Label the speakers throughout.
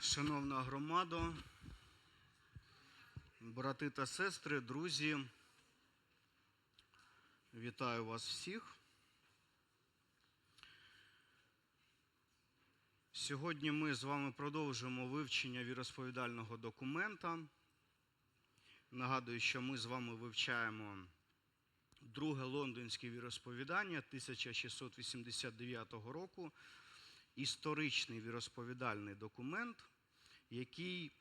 Speaker 1: Шановна громадо, брати та сестри, друзі, вітаю вас всіх. Сьогодні ми з вами продовжуємо вивчення віросповідального документа. Нагадую, що ми з вами вивчаємо друге лондонське віросповідання 1689 року історичний віросповідальний документ, який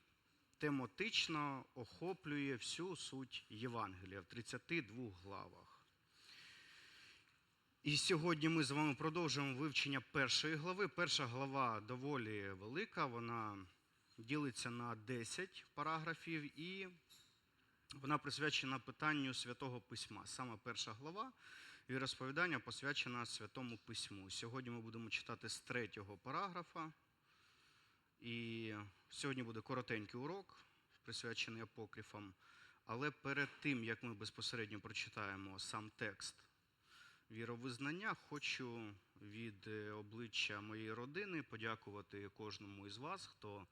Speaker 1: тематично охоплює всю суть Євангелія в 32 главах. І сьогодні ми з вами продовжуємо вивчення першої глави. Перша глава доволі велика, вона ділиться на 10 параграфів і вона присвячена питанню Святого Письма. Саме перша глава віросповідання посвячена Святому Письму. Сьогодні ми будемо читати з третього параграфа. І сьогодні буде коротенький урок, присвячений апокрифам. Але перед тим, як ми безпосередньо прочитаємо сам текст віровизнання, хочу від е, обличчя моєї родини подякувати кожному із вас, хто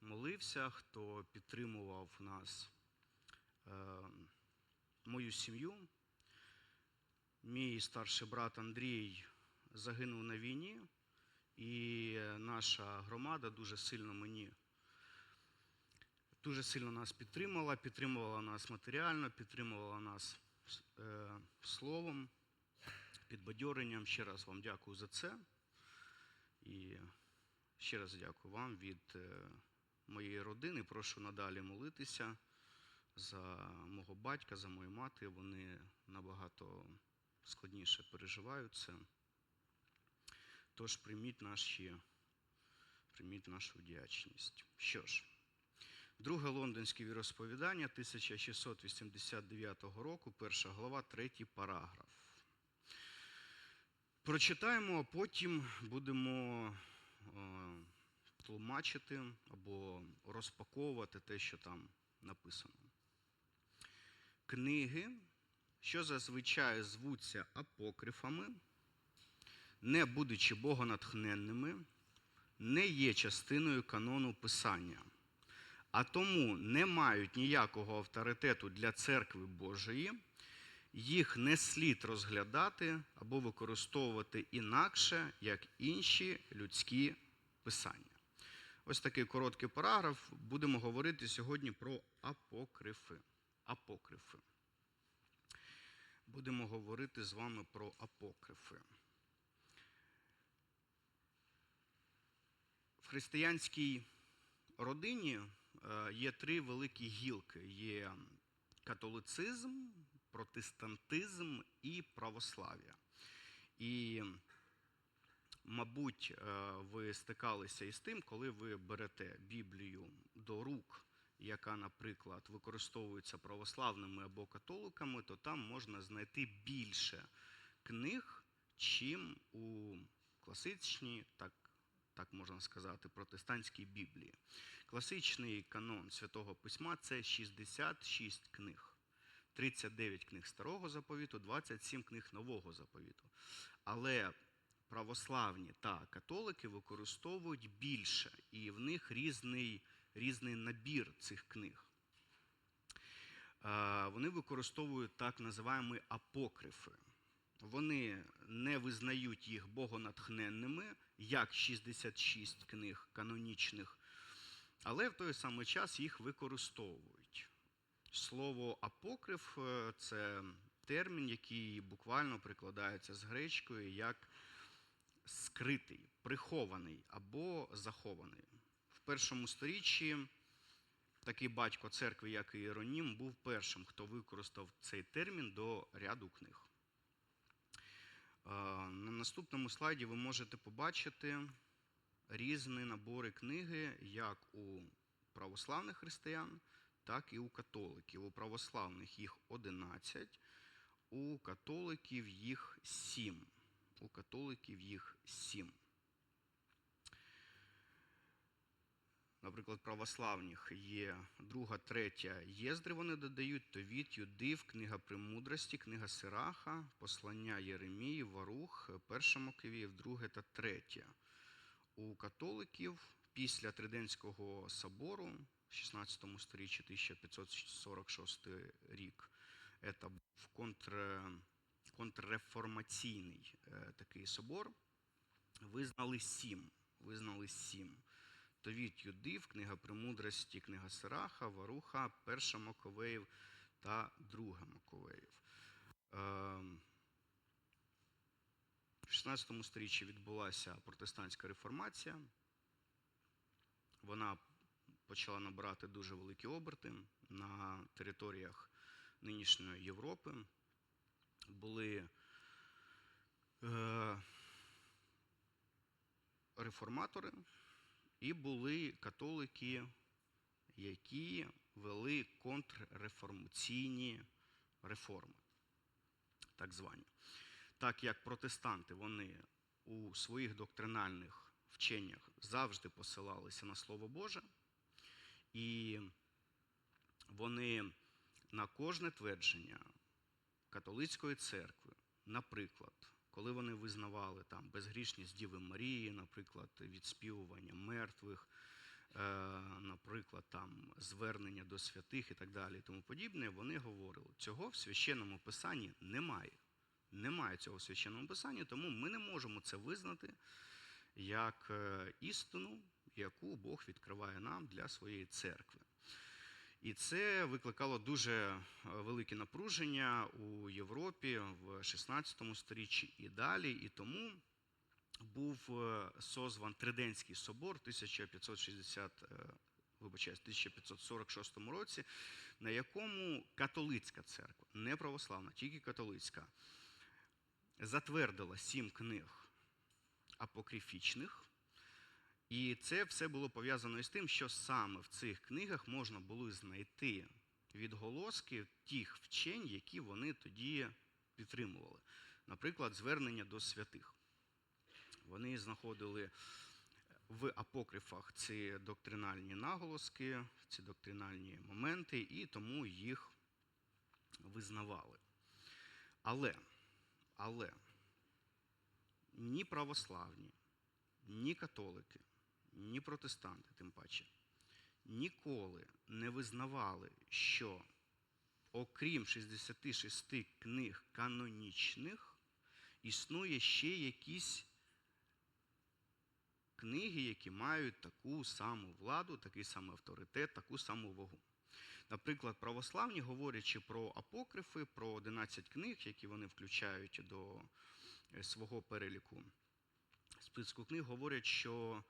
Speaker 1: молився, хто підтримував нас, е, мою сім'ю. Мій старший брат Андрій загинув на війні, і наша громада дуже сильно мені дуже сильно нас підтримала, підтримувала нас матеріально, підтримувала нас е, словом, підбадьоренням. Ще раз вам дякую за це. І ще раз дякую вам від е, моєї родини. Прошу надалі молитися за мого батька, за мою мати. Вони набагато складніше переживають це. Тож прийміть наші, прийміть нашу вдячність. Що ж, друге лондонське віросповідання 1689 року, перша глава, третій параграф. Прочитаємо, а потім будемо е, тлумачити або розпаковувати те, що там написано. Книги, що зазвичай звуться апокрифами, не будучи богонатхненними, не є частиною канону Писання, а тому не мають ніякого авторитету для церкви Божої, їх не слід розглядати або використовувати інакше, як інші людські писання. Ось такий короткий параграф. Будемо говорити сьогодні про апокрифи. Апокрифи. Будемо говорити з вами про апокрифи. В християнській родині е, є три великі гілки: є католицизм, протестантизм і православ'я. І, мабуть, е, ви стикалися із тим, коли ви берете Біблію до рук, яка, наприклад, використовується православними або католиками, то там можна знайти більше книг, чим у класичній, так так можна сказати, протестантській Біблії. Класичний канон Святого Письма це 66 книг. 39 книг Старого заповіту, 27 книг Нового заповіту. Але православні та католики використовують більше, і в них різний, різний набір цих книг. Вони використовують так називаємо апокрифи. Вони не визнають їх богонатхненними, як 66 книг канонічних, але в той самий час їх використовують. Слово апокриф це термін, який буквально прикладається з гречкою як скритий, прихований або захований. Першому сторіччі такий батько церкви, як і Іронім, був першим, хто використав цей термін до ряду книг. Е, На наступному слайді ви можете побачити різні набори книги, як у православних християн, так і у католиків. У православних їх 11, у католиків їх 7. У католиків їх 7. Наприклад, православних є друга, третя Єздри, вони додають, Товіт, Юдив, Книга Премудрості, Книга Сираха, Послання Єремії, Варух, Перша Макевіїв, друге та третє. у католиків після Триденського собору 16 сторіччі 1546 рік. Це був контр, контрреформаційний е, такий собор. Визнали сім. Визнали сім. Товіт Юдив, книга премудрості, книга Сираха, Варуха, Перша Маковеїв та Друга Маковеїв. Ем, В 16 сторіччі відбулася протестантська реформація. Вона почала набирати дуже великі оберти на територіях нинішньої Європи. Були е, реформатори і були католики, які вели контрреформаційні реформи, так звані. Так як протестанти вони у своїх доктринальних вченнях завжди посилалися на Слово Боже, і вони на кожне твердження католицької церкви, наприклад, коли вони визнавали там безгрішність Діви Марії, наприклад, відспівування мертвих, е, наприклад, там звернення до святих і так далі, і тому подібне, вони говорили, цього в священному писанні немає. Немає цього в священному писанні, тому ми не можемо це визнати як е, істину, яку Бог відкриває нам для своєї церкви. І це викликало дуже е, велике напруження у Європі в 16 сторіччі і далі. І тому був е, созван Триденський собор 1560, е, вибачаюсь, 1546 році, на якому католицька церква, не православна, тільки католицька, затвердила сім книг апокрифічних. І це все було пов'язано із тим, що саме в цих книгах можна було знайти відголоски тих вчень, які вони тоді підтримували. Наприклад, звернення до святих. Вони знаходили в апокрифах ці доктринальні наголоски, ці доктринальні моменти, і тому їх визнавали. Але, але ні православні, ні католики, ні протестанти, тим паче, ніколи не визнавали, що окрім 66 книг канонічних, існує ще якісь книги, які мають таку саму владу, такий самий авторитет, таку саму вагу. Наприклад, православні, говорячи про апокрифи, про 11 книг, які вони включають до е, свого переліку списку книг, говорять, що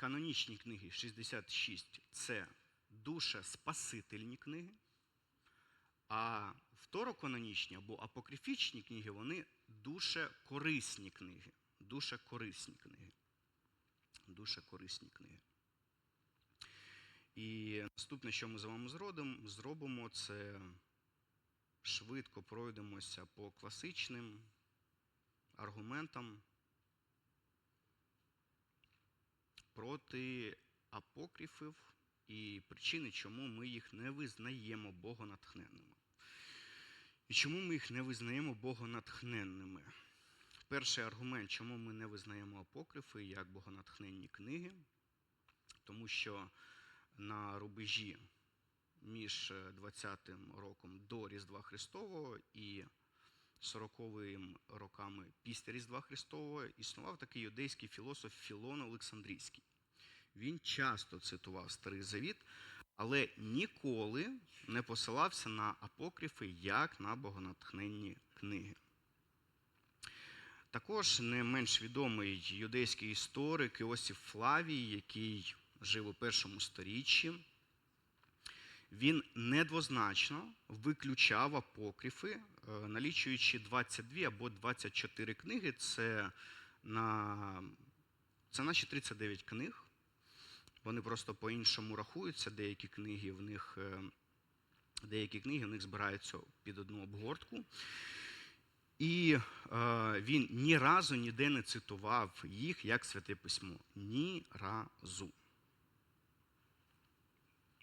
Speaker 1: канонічні книги 66 це душе спасительні книги, а второканонічні або апокрифічні книги вони дуже корисні книги. Дуже корисні книги. Дуже корисні книги. І наступне, що ми з вами зробимо, це швидко пройдемося по класичним аргументам проти апокрифів і причини, чому ми їх не визнаємо богонатхненними. І чому ми їх не визнаємо богонатхненними? Перший аргумент, чому ми не визнаємо апокрифи як богонатхненні книги, тому що на рубежі між 20-м роком до Різдва Христового і 40-ми роками після Різдва Христового існував такий юдейський філософ Філон Олександрійський. Він часто цитував Старий Завіт, але ніколи не посилався на апокрифи як на богонатхненні книги. Також не менш відомий юдейський історик Іосиф Флавій, який жив у першому сторіччі, він недвозначно виключав апокрифи, е, налічуючи 22 або 24 книги. Це, на, це наші 39 книг. Вони просто по-іншому рахуються. Деякі книги в них, е, деякі книги в них збираються під одну обгортку. І е, він ні разу ніде не цитував їх як святе письмо. Ні разу.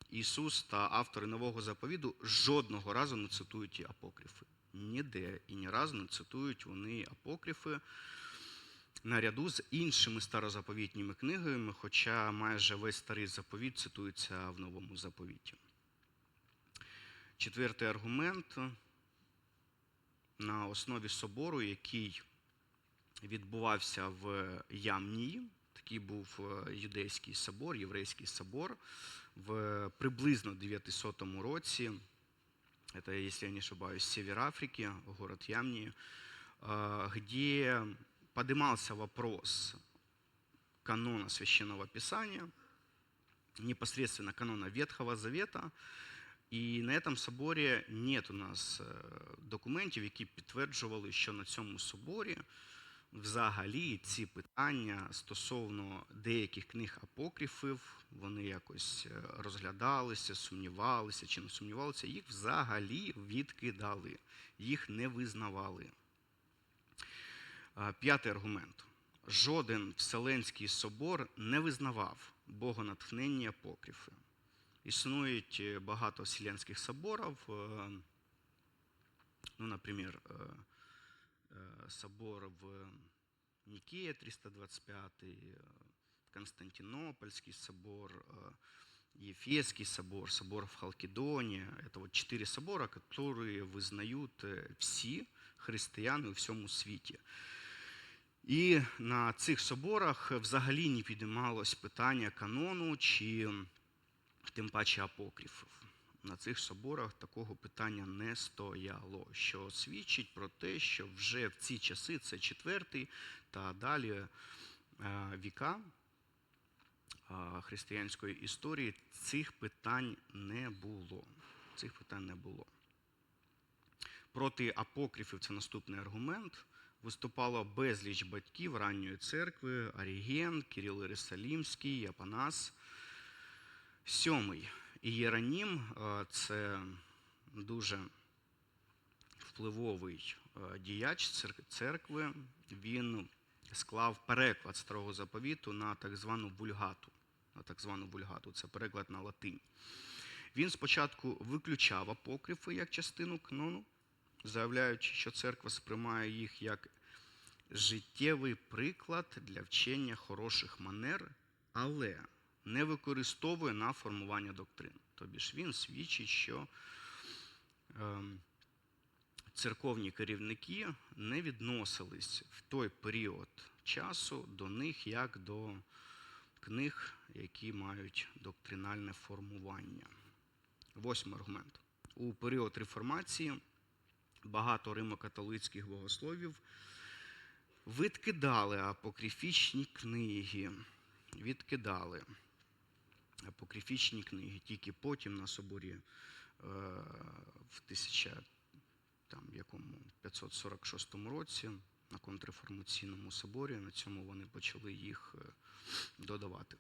Speaker 1: Ісус та автори нового заповіду жодного разу не цитують ті апокрифи. Ніде і ні разу не цитують вони апокрифи. Наряду з іншими старозаповітніми книгами, хоча майже весь старий заповіт цитується в новому заповіті. Четвертий аргумент на основі собору, який відбувався в Ямнії. Такий був е, юдейський собор, єврейський собор в приблизно 900 році. Это, если я не ошибаюсь, север Африки, город Ямни, э, где поднимался вопрос канона Священного Писания, непосредственно канона Ветхого Завета. І на этом соборі нет у нас е, документів, які підтверджували, що на цьому соборі взагалі ці питання стосовно деяких книг апокрифів, вони якось е, розглядалися, сумнівалися чи не сумнівалися, їх взагалі відкидали, їх не визнавали. А, П'ятий аргумент. Жоден Вселенський собор не визнавав богонатхненні апокрифи. Існують е, багато вселенських соборів, е, ну, наприклад, е, е, собор в Никея 325, э, Константинопольский собор, э, Ефесский собор, собор в Халкидоне. Это вот четыре собора, которые вызнают э, всі християни у всьому світі. І на цих соборах взагалі не підіймалось питання канону чи тим паче апокрифів. На цих соборах такого питання не стояло, що свідчить про те, що вже в ці часи, це четвертий та далі е, віка е, християнської історії, цих питань не було. Цих питань не було. Проти апокрифів це наступний аргумент. Виступало безліч батьків ранньої церкви, Оріген, Кирил Єрусалімський, Апанас. Сьомий Ієронім е, це дуже впливовий е, діяч церкви. Він склав переклад старого заповіту на так звану вульгату. На так звану вульгату, це переклад на латинь. Він спочатку виключав апокрифи як частину канону, заявляючи, що церква сприймає їх як життєвий приклад для вчення хороших манер, але не використовує на формування доктрин. Тобі ж він свідчить, що ем, церковні керівники не відносились в той період часу до них як до книг, які мають доктринальне формування. Восьмий аргумент. У період реформації багато римокатолицьких богословів відкидали апокрифічні книги. Відкидали апокрифічні книги. Тільки потім на соборі е, в 1000, там, якому 546 році на контрреформаційному соборі на цьому вони почали їх е, додавати.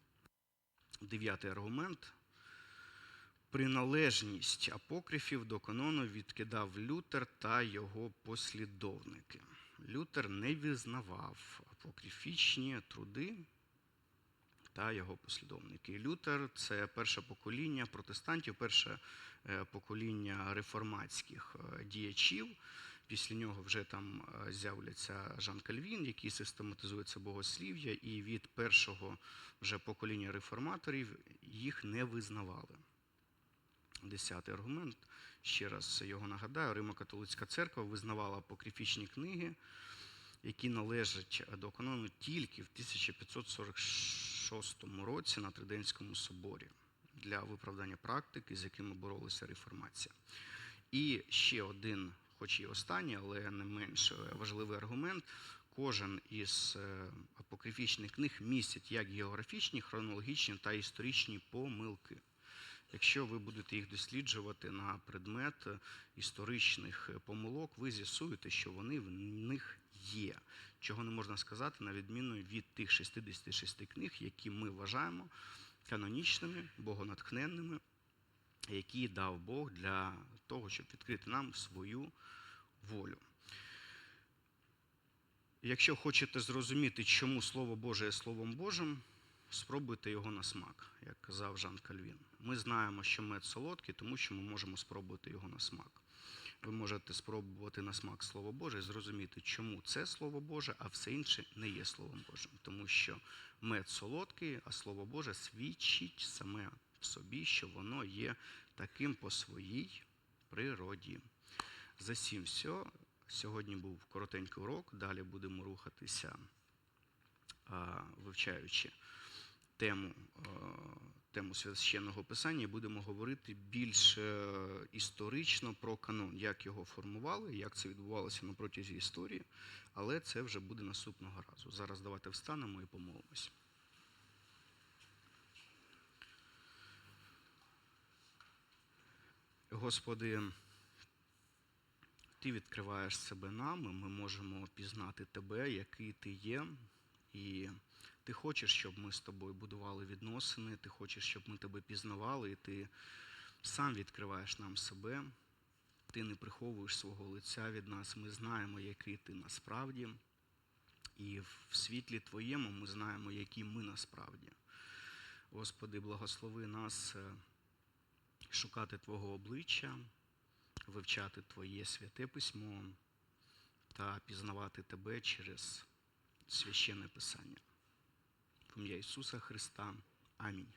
Speaker 1: Дев'ятий аргумент. Приналежність апокрифів до канону відкидав Лютер та його послідовники. Лютер не визнавав апокрифічні труди та його послідовники. Лютер це перше покоління протестантів, перше е, покоління реформатських е, діячів. Після нього вже там е, з'являться Жан Кальвін, який систематизує це богослів'я, і від першого вже покоління реформаторів їх не визнавали. Десятий аргумент. Ще раз його нагадаю, Римо-католицька церква визнавала апокрифічні книги, які належать до канону тільки в 1546 році на Триденському соборі для виправдання практики, з якими боролася реформація. І ще один, хоч і останній, але не менш важливий аргумент. Кожен із е, апокрифічних книг містить як географічні, хронологічні та історичні помилки. Якщо ви будете їх досліджувати на предмет історичних е, помилок, ви з'ясуєте, що вони в них є. Чого не можна сказати, на відміну від тих 66 книг, які ми вважаємо канонічними, богонатхненними, які дав Бог для того, щоб відкрити нам свою волю. Якщо хочете зрозуміти, чому Слово Боже є Словом Божим, спробуйте його на смак, як казав Жан Кальвін. Ми знаємо, що мед солодкий, тому що ми можемо спробувати його на смак. ви можете спробувати на смак Слово Боже і зрозуміти, чому це Слово Боже, а все інше не є Словом Божим. Тому що мед солодкий, а Слово Боже свідчить саме в собі, що воно є таким по своїй природі. За сім все. Сьогодні був коротенький урок, далі будемо рухатися, вивчаючи тему, е, тему священного писання, і будемо говорити більш е, історично про канон, як його формували, як це відбувалося на протязі історії, але це вже буде наступного разу. Зараз давайте встанемо і помолимось. Господи, Ти відкриваєш себе нам, і ми можемо пізнати Тебе, який Ти є. І ти хочеш, щоб ми з тобою будували відносини, ти хочеш, щоб ми тебе пізнавали, і ти сам відкриваєш нам себе, ти не приховуєш свого лиця від нас. Ми знаємо, який ти насправді. І в світлі Твоєму ми знаємо, які ми насправді. Господи, благослови нас е, шукати Твого обличчя, вивчати Твоє святе письмо та пізнавати Тебе через священне писання. Ім'я Ісуса Христа. Амінь.